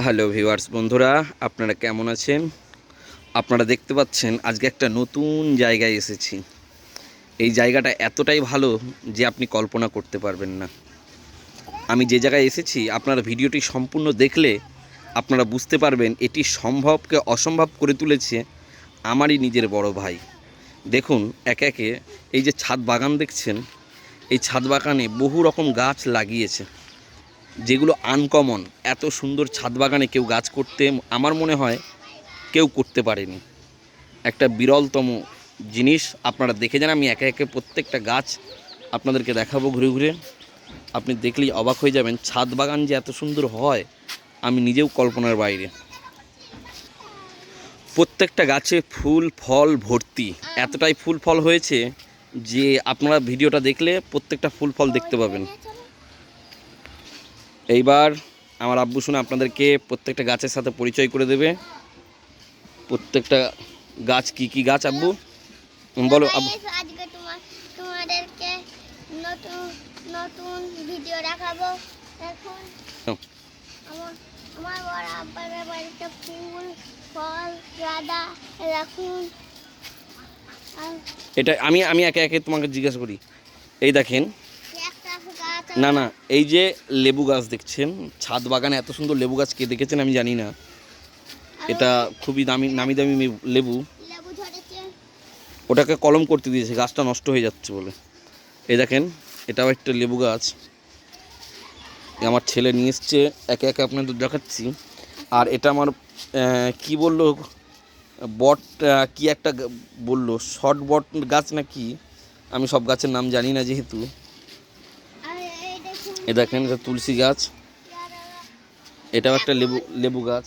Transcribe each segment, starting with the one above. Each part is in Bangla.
হ্যালো ভিউয়ার্স বন্ধুরা, আপনারা কেমন আছেন? আপনারা দেখতে পাচ্ছেন, আজকে একটা নতুন জায়গায় এসেছি। এই জায়গাটা এতটাই ভালো যে আপনি কল্পনা করতে পারবেন না। আমি যে জায়গায় এসেছি, আপনারা ভিডিওটি সম্পূর্ণ দেখলে আপনারা বুঝতে পারবেন, এটি সম্ভবকে অসম্ভব করে তুলেছে আমারই নিজের বড় ভাই। দেখুন, একে একে এই যে ছাদ বাগান দেখছেন, এই ছাদ বাগানে বহু রকম গাছ লাগিয়েছে। যেগুলো আনকমন এত সুন্দর ছাদ বাগানে কেউ গাছ করতে, আমার মনে হয় কেউ করতে পারেনি। একটা বিরলতম জিনিস, আপনারা দেখে যান, আমি একে একে প্রত্যেকটা গাছ আপনাদেরকে দেখাবো ঘুরে ঘুরে। আপনি দেখলেই অবাক হয়ে যাবেন, ছাদ বাগান যে এত সুন্দর হয়, আমি নিজেও কল্পনার বাইরে। প্রত্যেকটা গাছে ফুল, ফল ভর্তি। এতটাই ফুল ফল হয়েছে যে আপনারা ভিডিওটা দেখলে প্রত্যেকটা ফুল ফল দেখতে পাবেন। এইবার আমার আব্বু শুনে আপনাদেরকে প্রত্যেকটা গাছের সাথে পরিচয় করে দেবে। প্রত্যেকটা গাছ কি কি গাছ আব্বু? বলো আব্বু। আজকে তোমাদেরকে নতুন নতুন ভিডিও দেখাবো। এখন আমার আমার বড় আব্বার বাড়িতে ফুল ফল গাঁদা রাখুন এটা আমি আমি একে একে তোমাকে জিজ্ঞাসা করি। এই দেখেন না না এই যে লেবু গাছ দেখছেন ছাদ বাগানে এত সুন্দর লেবু গাছ কে দেখেছেন আমি জানি না। এটা খুবই দামি নামি দামি লেবু। ওটাকে কলম করতে দিয়েছে গাছটা নষ্ট হয়ে যাচ্ছে বলে। এই দেখেন এটাও একটা লেবু গাছ। আমার ছেলে নিয়ে এসছে একে একে আপনাদের দেখাচ্ছি। আর এটা আমার কি বলল? বট কি একটা বলল? শর্ট বট গাছ না কি আমি সব গাছের নাম জানি না যেহেতু। এ দেখেন, এটা তুলসী গাছ। এটাও একটা লেবু লেবু গাছ।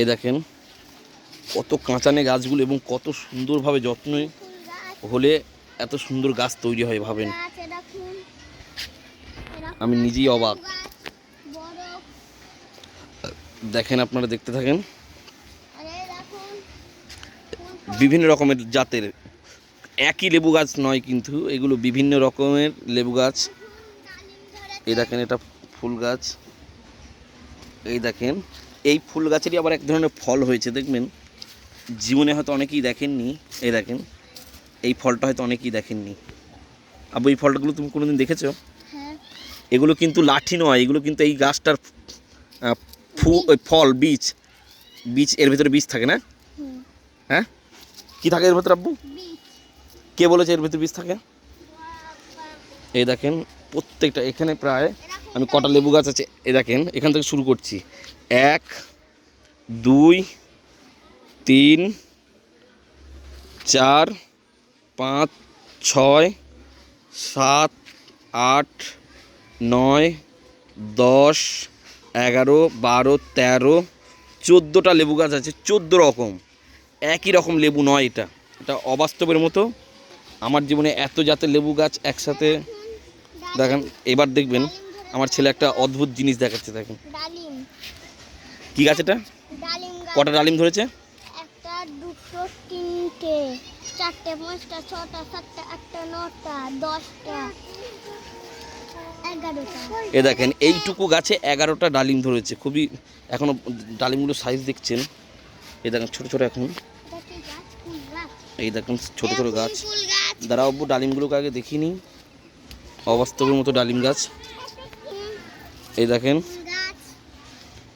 এই দেখেন, কত কাঁচানে গাছগুলো এবং কত সুন্দরভাবে যত্ন হলে এত সুন্দর গাছ তৈরি হয় ভাবেন। আমি নিজেই অবাক। দেখেন, আপনারা দেখতে থাকেন। বিভিন্ন রকমের জাতের, একই লেবু গাছ নয় কিন্তু এগুলো বিভিন্ন রকমের লেবু গাছ। এই দেখেন এটা ফুল গাছ। এই দেখেন এই ফুল গাছেরই আবার এক ধরনের ফল হয়েছে দেখবেন? জীবনে হয়তো অনেকেই দেখেননি। এই দেখেন এই ফলটা হয়তো অনেকেই দেখেননি। আবু এই ফলটাগুলো তুমি কোনোদিন দেখেছ? হ্যাঁ। এগুলো কিন্তু লাঠি নয় এগুলো কিন্তু এই গাছটার ফু ওই ফল বীজ। বীজ এর ভিতরে বীজ থাকে না? হ্যাঁ? কি থাকে এর ভিতরে আব্বু? কে বলেছে এর ভিতরে বীজ থাকে? এই দেখেন, প্রত্যেকটা, এখানে প্রায় আমি কটা লেবু গাছ আছে, এই দেখেন, এখান থেকে শুরু করছি। এক, দুই, তিন, চার, পাঁচ, ছয়, সাত, আট, নয়, দশ, এগারো, বারো, তেরো, চোদ্দোটা লেবু গাছ আছে, চোদ্দ রকম। একই রকম লেবু নয় এটা। এটা অবাস্তবের মতো। আমার জীবনে এত জাতের লেবু গাছ একসাথে দেখেন এবার দেখবেন আমার ছেলে একটা অদ্ভুত জিনিস দেখাচ্ছে দেখেন। কি গাছ এটা? কটা ডালিম ধরেছে? একটা দুটো তিনটে। চারটে পাঁচটা ছটা সাতটা আটটা নটা দশটা এ দেখেন এইটুকু গাছে এগারোটা ডালিম ধরেছে। খুবই এখনও ডালিমগুলো সাইজ দেখছেন। এই দেখেন ছোটো ছোটো এখন। এই দেখেন ছোটো ছোটো গাছ। গাছ। ডালিমগুলোকে আগে দেখিনি। অবাস্তবের মতো ডালিম গাছ। এই দেখেন।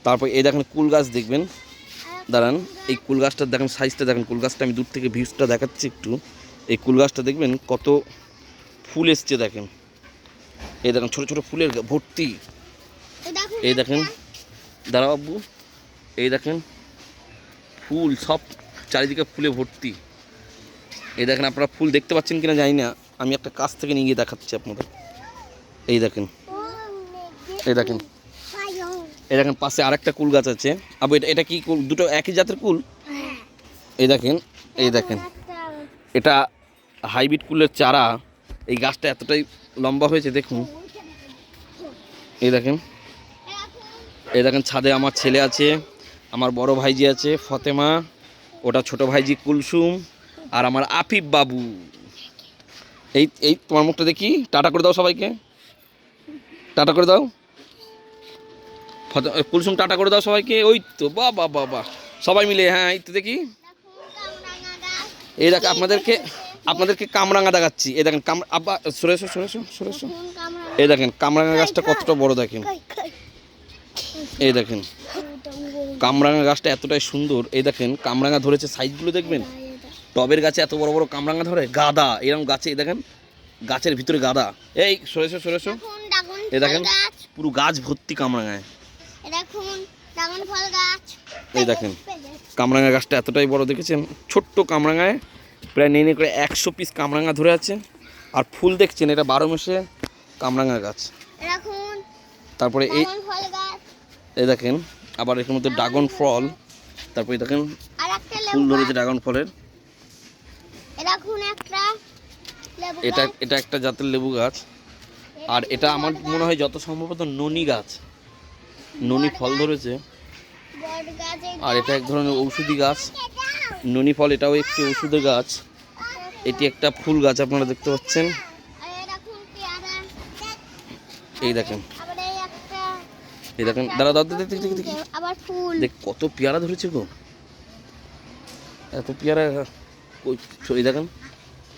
তারপর এই দেখেন কুল গাছ দেখবেন। দাঁড়ান, এই কুল গাছটা দেখেন সাইজটা দেখেন কুল গাছটা, আমি দূর থেকে ভিউজটা দেখাচ্ছি একটু। এই কুল গাছটা দেখবেন কত ফুল এসছে দেখেন। এই দেখেন ছোটো ছোটো ফুলের ভর্তি। এই দেখেন। দাঁড়াও আব্বু। এই দেখেন, ফুল সব চারিদিকে ফুলে ভর্তি। এই দেখেন আপনারা ফুল দেখতে পাচ্ছেন কিনা জানি না। আমি একটা কাছ থেকে নিয়ে গিয়ে দেখাচ্ছি আপনাদের। এই দেখেন। এই দেখেন। এই দেখেন, পাশে আরেকটা কুল গাছ আছে। আবু, এটা এটা কি কুল? দুটো একই জাতের কুল? এই দেখেন এই দেখেন। এটা হাইব্রিড কুলের চারা। এই গাছটা এতটাই লম্বা হয়েছে, দেখুন। এই দেখেন। এই দেখেন, ছাদে আমার ছেলে আছে, আমার বড় ভাইজি আছে, ফতেমা, ওটা ছোট ভাইজি কুলসুম, আর আমার আফিফ বাবু। এই এই তোমার মুখটা দেখি। টাটা করে দাও সবাইকে। টাটা করে দাও। কুলসুম টাটা করে দাও সবাইকে। ওই তো, বাহ বাহ বাহ সবাই মিলে হ্যাঁ এই তো দেখি। এই দেখো, আপনাদেরকে আপনাদেরকে কামরাঙা দেখাচ্ছি। এই দেখেন, কাম আব্বা, সরে এই দেখেন, কামরাঙা গাছটা কতটা বড় দেখেন। এই দেখেন, কামরাঙা গাছটা এতটাই সুন্দর। এই দেখেন, কামরাঙা ধরেছে সাইজগুলো দেখবেন? টবের গাছে এত বড় বড় কামরাঙা ধরে? গাদা এরকম গাছে, এই দেখেন, গাছের ভিতরে গাদা। এই সরেছো সরেছো ড্রাগন ফল দেখেন পুরো গাছ ভর্তি কামরাঙায়। দেখুন ড্রাগন ফল গাছ। এই দেখেন কামরাঙা গাছটা এতটাই বড় দেখেছেন ছোট্ট কামরাঙায় প্রায় নেই নেই করে একশো পিস কামরাঙা ধরে আছে আর ফুল দেখছেন এটা বারো মাসে কামরাঙা গাছ। তারপরে এই এই দেখেন আবার এর মধ্যে ড্রাগন ফল তারপরে দেখেন ফুল ধরেছে ড্রাগন ফলের। এ এটা এটা একটা জাতের লেবু গাছ। আর এটা আমার মনে হয় যত সম্ভবত ননি গাছ। ননি ফল ধরেছে। আর এটা এক ধরনের ঔষধি গাছ। ননি ফল এটাও একটি ওষুধের গাছ। এটি একটা ফুল গাছ আপনারা দেখতে পাচ্ছেন। এই দেখেন। এই দেখেন। দাদা দাদা দেখি দেখি কত পেয়ারা ধরেছে গো। এত পেয়ারা এই দেখেন।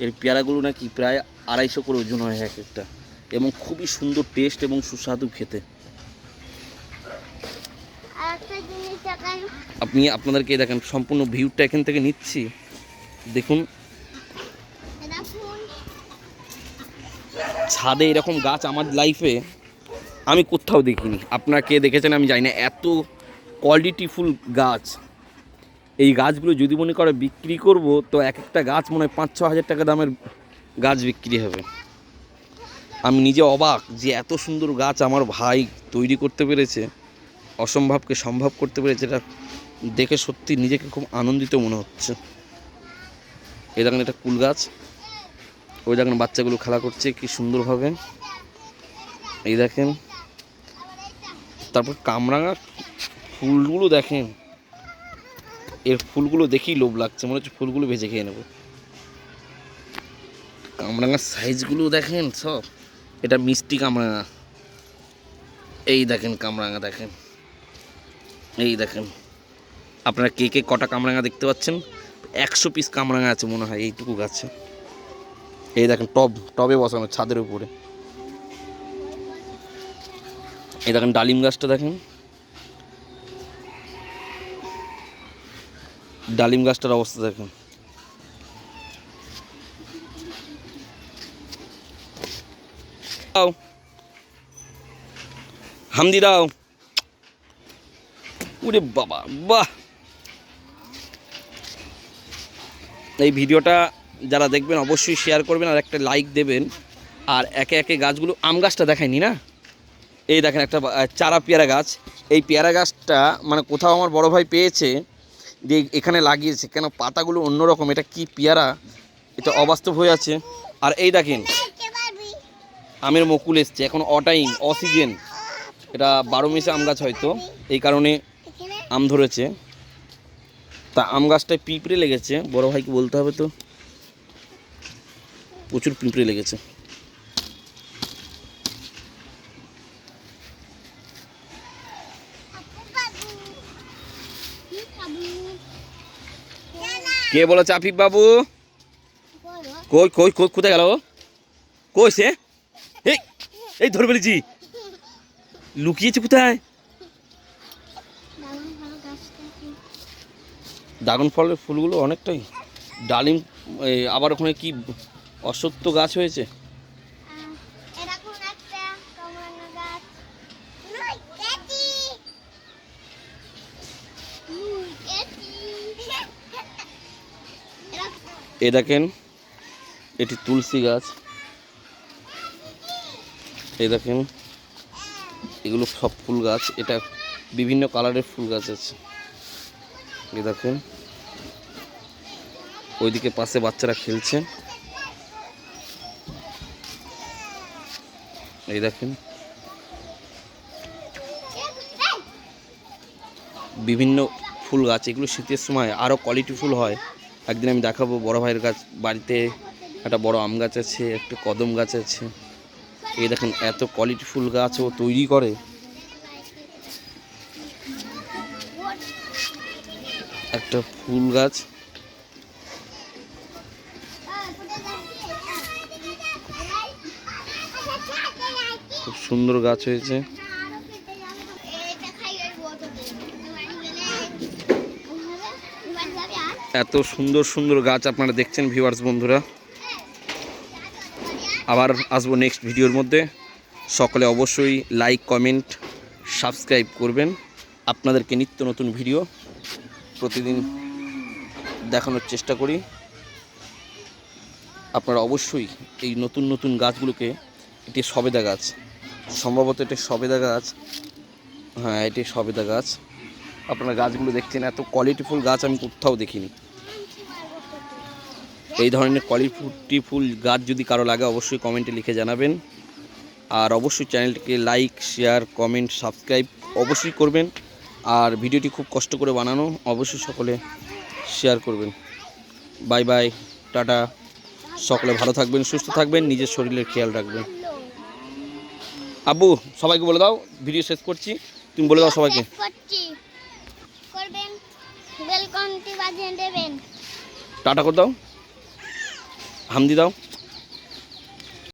এর পেয়ারাগুলো নাকি প্রায় আড়াইশো করে ওজন হয় এক একটা। এবং খুবই সুন্দর টেস্ট এবং সুস্বাদু খেতে। আপনি আপনাদেরকে দেখেন সম্পূর্ণ ভিউটা এখান থেকে নিচ্ছি। দেখুন। দেখুন ছাদে এরকম গাছ আমার লাইফে আমি কোথাও দেখিনি। আপনারা কে দেখেছেন আমি জানি না। এত কোয়ালিটিফুল গাছ। এই গাছগুলো যদি মনে করে বিক্রি করব তো এক একটা গাছ মনে হয় পাঁচ ছ হাজার টাকা দামের গাছ বিক্রি হবে। আমি নিজে অবাক যে এত সুন্দর গাছ আমার ভাই তৈরি করতে পেরেছে, অসম্ভবকে সম্ভব করতে পেরেছে, এটা দেখে সত্যি নিজেকে খুব আনন্দিত মনে হচ্ছে। এই দেখেন এটা কুল গাছ, ওই দেখেন বাচ্চাগুলো খেলা করছে, কি সুন্দরভাবে। এই দেখেন, তারপর কামরাঙা ফুলগুলো দেখেন, এর ফুলগুলো দেখেই লোভ লাগছে, মনে হচ্ছে ফুলগুলো ভেজে খেয়ে নেব। কামরাঙার সাইজগুলো দেখেন সব। এটা মিষ্টি কামরাঙা। এই দেখেন কামরাঙা দেখেন। এই দেখেন। আপনারা কে কে কটা কামরাঙা দেখতে পাচ্ছেন? একশো পিস কামরাঙা আছে মনে হয় এইটুকু গাছে। এই দেখেন টব, টবে বসানো ছাদের উপরে। এই দেখেন ডালিম গাছটা দেখেন। ডালিম গাছটার অবস্থা দেখেন। দাও। হামদি দাও। উরে বাবা, বাহ। এই ভিডিওটা যারা দেখবেন অবশ্যই শেয়ার করবেন আর একটা লাইক দেবেন। আর একে একে গাছগুলো আম গাছটা দেখায়নি না? এই দেখেন একটা চারা পেয়ারা গাছ। এই পেয়ারা গাছটা মানে কোথাও আমার বড় ভাই পেয়েছে, দিয়ে এখানে লাগিয়েছে। কেন পাতাগুলো অন্যরকম, এটা কি পেয়ারা? এটা অবাস্তব হয়ে আছে। আর এই দেখেন আমের মুকুল এসছে। এখন অটাইম অসিজেন এটা বারো মিশে আম গাছ হয়তো। এই কারণে আম ধরেছে। তা আম গাছটায় পিঁপড়ে লেগেছে। বড় ভাইকে বলতে হবে তো। প্রচুর পিঁপড়ে লেগেছে। কি খাবি কে বলেছে আফিফ বাবু? কই কই কোথায় গেল? কই সে? এই এই ধরে ফেলেছি লুকিয়েছে কোথায়? ড্রাগন ফলের ফুলগুলো অনেকটাই। ডালিম আবার ওখানে কি অসত্য গাছ হয়েছে? এ দেখেন, এটি তুলসী গাছ। এই দেখেন, এগুলো সব ফুল গাছ। এটা বিভিন্ন কালারের ফুল গাছ আছে। এই দেখেন, ওইদিকে পাশে বাচ্চারা খেলছে। এই দেখেন, বিভিন্ন ফুল গাছ। এগুলো শীতের সময় আরও কোয়ালিটি ফুল হয়। একদিন আমি দেখাবো বড় ভাইয়ের গাছ, বাড়িতে একটা বড় আম গাছ আছে, একটা কদম গাছ আছে। এই দেখেন, এত কোয়ালিটি ফুল গাছ ও তৈরি করে। একটা ফুল গাছ। খুব সুন্দর গাছ হয়েছে। এত সুন্দর সুন্দর গাছ আপনারা দেখছেন ভিউয়ার্স বন্ধুরা। আবার আসব নেক্সট ভিডিওর মধ্যে। সকলে অবশ্যই লাইক কমেন্ট সাবস্ক্রাইব করবেন। আপনাদেরকে নিত্য নতুন ভিডিও প্রতিদিন দেখানোর চেষ্টা করি। আপনারা অবশ্যই এই নতুন নতুন গাছগুলোকে, এটি সবেদা গাছ। সম্ভবত এটি সবেদা গাছ। হ্যাঁ এটি সবেদা গাছ। আপনারা গাছগুলো দেখছেন, এত কোয়ালিটিফুল গাছ আমি কোথাও দেখিনি। এই ধরনের কোয়ালিটিফুল গাছ যদি কারও লাগে অবশ্যই কমেন্টে লিখে জানাবেন। আর অবশ্যই চ্যানেলটিকে লাইক শেয়ার কমেন্ট সাবস্ক্রাইব অবশ্যই করবেন। আর ভিডিওটি খুব কষ্ট করে বানানো অবশ্যই সকলে শেয়ার করবেন। Bye bye tata. সকলে ভালো থাকবেন সুস্থ থাকবেন নিজের শরীরের খেয়াল রাখবেন। আব্বু সবাইকে বলে দাও ভিডিও শেষ করছি। তুমি বলে দাও সবাইকে। টাটা করে দাও। হামদি দাও